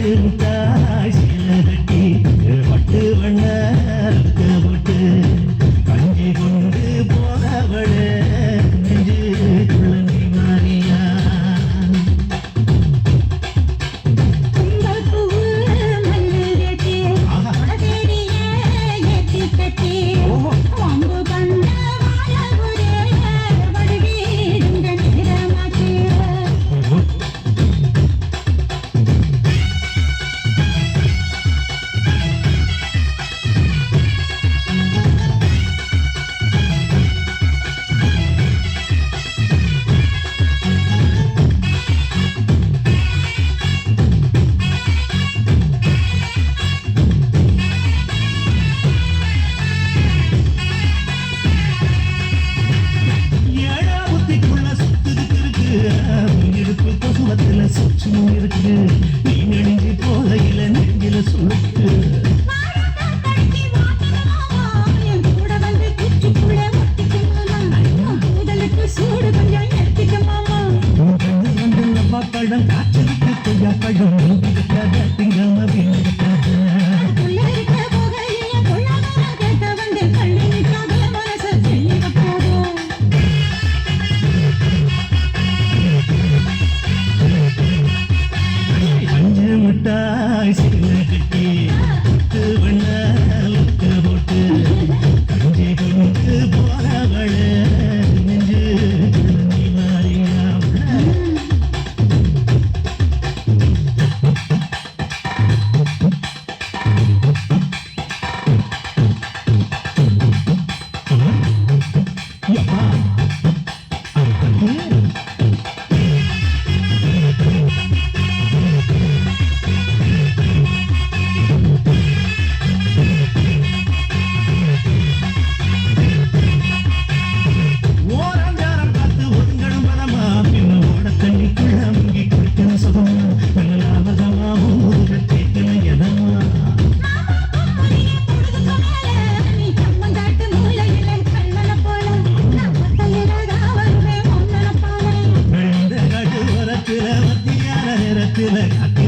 பார்த்திருந்தாய் சிலருக்கு சுற்றும் இருக்குது நீ நெடுங்கி போதையில நெஞ்சில சுருக்கு nice. ಕಾದಿನ